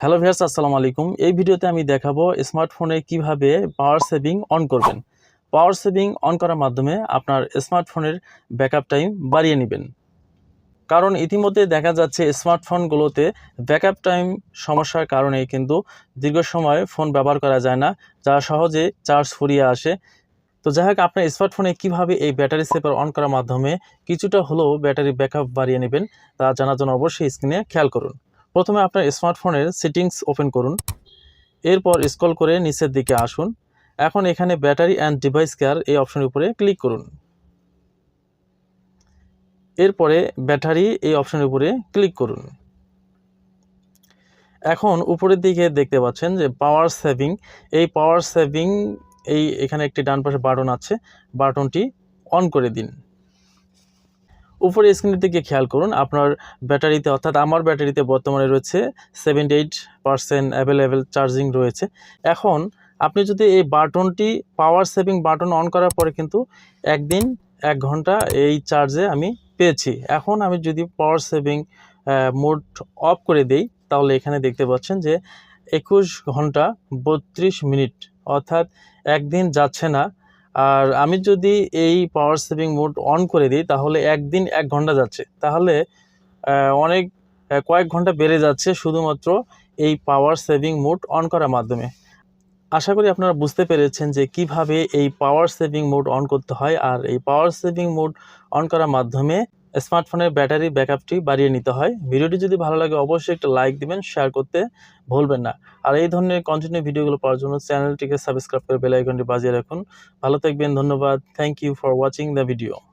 Hello viewers আসসালামু আলাইকুম। এই ভিডিওতে আমি দেখাবো স্মার্টফোনে কীভাবে পাওয়ার সেভিং অন করবেন। পাওয়ার সেভিং অন করার মাধ্যমে আপনার স্মার্টফোনের ব্যাকআপ টাইম বাড়িয়ে নেবেন। কারণ ইতিমধ্যে দেখা যাচ্ছে স্মার্টফোনগুলোতে ব্যাকআপ টাইম সমস্যার কারণে কিন্তু দীর্ঘ সময় ফোন ব্যবহার করা যায় না, যা সহজে চার্জ ফুরিয়ে আসে। তো যাই হোক আপনার স্মার্টফোনে কীভাবে এই ব্যাটারি সেভার অন করার মাধ্যমে কিছুটা হলেও ব্যাটারি ব্যাকআপ বাড়িয়ে নেবেন তা জানার জন্য অবশ্যই স্ক্রিনে খেয়াল করুন। প্রথমে আপনার স্মার্টফোনের সেটিংস ওপেন করুন। এরপর স্ক্রল করে নিচের দিকে আসুন। এখন এখানে ব্যাটারি অ্যান্ড ডিভাইস কেয়ার এই অপশনের উপরে ক্লিক করুন। এরপরে ব্যাটারি এই অপশনের উপরে ক্লিক করুন। এখন উপরের দিকে দেখতে পাচ্ছেন যে পাওয়ার সেভিং এই পাওয়ার সেভিং এই এখানে একটি ডান পাশে বাটন আছে। বাটনটি অন করে দিন। উপরে স্ক্রিনের দিকে খেয়াল করুন, আপনার ব্যাটারিতে, অর্থাৎ আমার ব্যাটারিতে বর্তমানে রয়েছে seventy eight percent available charging রয়েছে। এখন আপনি যদি এই বাটনটি পাওয়ার সেভিং বাটন অন করার পরে কিন্তু একদিন, এক ঘণ্টা এই চার্জে আমি পেয়েছি। এখন আমি যদি পাওয়ার সেভিং মোড অফ করে দেই, তাহলে এখানে দেখতে পাচ্ছেন যে একুশ ঘণ্টা বত্রিশ মিনিট, অর্থাৎ একদিন যাচ্ছে না। আর আমি যদি এই পাওয়ার সেভিং মোড অন করে দিই, তাহলে একদিন এক ঘণ্টা যাচ্ছে। তাহলে অনেক কয়েক ঘণ্টা বেড়ে যাচ্ছে শুধুমাত্র এই পাওয়ার সেভিং মোড অন করার মাধ্যমে। আশা করি আপনারা বুঝতে পেরেছেন যে কীভাবে এই পাওয়ার সেভিং মোড অন করতে হয় আর এই পাওয়ার সেভিং মোড অন করার মাধ্যমে স্মার্টফোনের ব্যাটারি ব্যাকআপটি বাড়িয়ে নিতে হয়। ভিডিওটি যদি ভালো লাগে, অবশ্যই একটা লাইক দিবেন, শেয়ার করতে ভুলবেন না। আর এই ধরনের কন্টিনিউ ভিডিওগুলো পাওয়ার জন্য চ্যানেলটিকে সাবস্ক্রাইব করে বেল বাজিয়ে রাখুন। ভালো থাকবেন, ধন্যবাদ। Thank you for watching the video